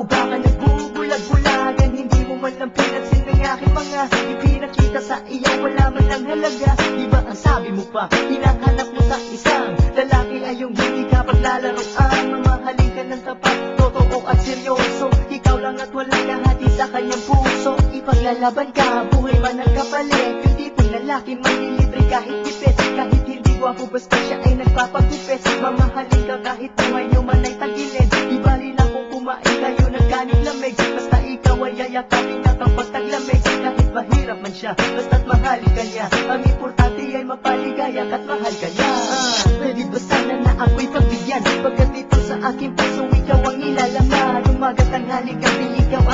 tao ba ka nagbubulag-bulagan Hindi mo man lang pinansin. Ang aking mga Ipinakita sa iyo wala man ang halaga. Iba ang sabi mo pa, hinahanap mo sa isang Lalaki ay yung hindi ka paglalaroan Mamahalin ka ng tapat, totoo at seryoso. Ikaw lang at wala kang kahati sa kanyang puso. Ipaglalaban ka, buhay man ang kapalit. Yung tipong lalaki manilibre kahit tipid Kahit hindi wapo basta siya ay nagpapagupit. Mamahalin ka kahit buhay nyo man ay tagilid. Ikaw ay yayakapin na kapag taglamig Kahit mahirap man siya, basta't mahalin ka niya Ang importante ay mapaligaya at mahal ka niya Pwede ba sana na ako'y pagbigyan Pagkat ito sa aking puso ikaw ang ilalaman Umaga tanghali gabi ikaw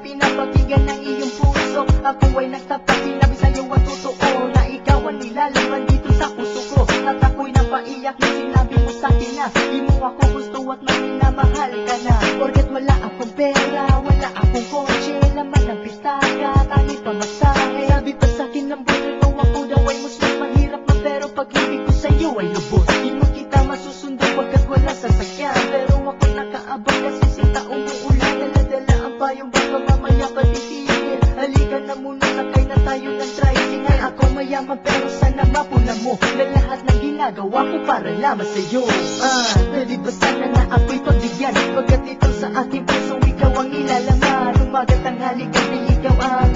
pinapakinggan ng iyong puso. Ako ay nagtapat sinabi sa'yo ang totoo. Na ikaw ang nilalaman dito sa puso ko. At ako'y napaiyak na sinabi mo sa'kin na Di mo ako gusto at mas minamahal ka na. Porket wala akong pera, wala akong kotse Laman ng pitaka, kahit pamasahe Halika na muna sakay na tayo ng tricycle. Ako mayaman pero sana mapuna mo Na lahat ng ginagawa ko para lamang sa'yo. Ah, pwede ba sana na ako'y pagbigyan? Pagkat ito sa aking puso ikaw ang ilalaman. Umaga tanghali gabi ikaw ang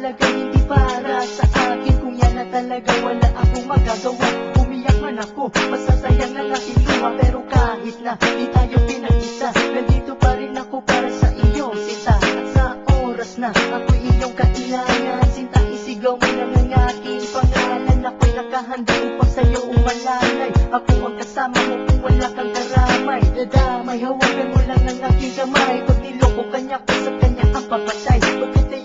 talaga hindi para sa akin. Kung yan na talaga wala akong magagawa. Umiyak man ako, masasayang ang aking luha Pero kahit na di tayo pinag-isa Nandito pa rin ako para sa iyo, sinta At sa oras na ako iyong kailangan Sinta isigaw mo lang ang aking pangalan. Ako'y nakahanda upang sa'yo umalalay. Ako ang kasama mo kung wala kang karamay. Dadamay, hawakan mo lang ang aking kamay. Pag niloko kanya ko sa kanya ang papatay. Pagkat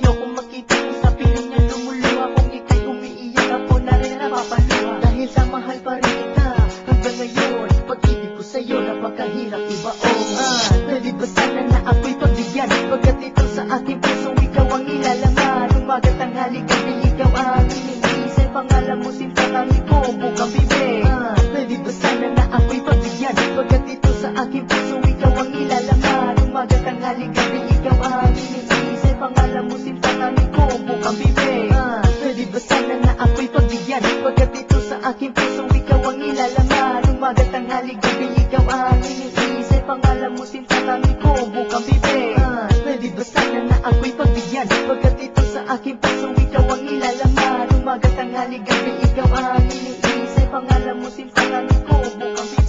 ngayon Pag-ibig ko sa'yo napakahirap ibaon. Ah, Pwede ba sana na ako'y pagbigyan Pagkat ito sa aking puso ikaw ang ilalaman? Umaga tanghali gabi ikaw ang iniisip. Pangalan mo simpanangin ko mukhang bibig. Ah, Pwede ba sana na ako'y pagbigyan Pagkat ito sa aking puso ikaw ang ilalaman? Umaga tanghali gabi ikaw ang iniisip. Pangalan mo simpanangin ko mukhang bibig. Ah, Pwede ba sana na ako'y pagbigyan Pagkat ito sa aking puso Manalig, baby, ikaw ang iniisip. Ang alam mo, sinta kami ko, bukang bibi uh, Pwede ba sana na ako'y pagbigyan? Pagkat ito sa aking puso, ikaw ang ilalaman Umaga, tanghali, gabi, ikaw ang iniisip. Ang alam mo, sinta kami ko, bukang bibi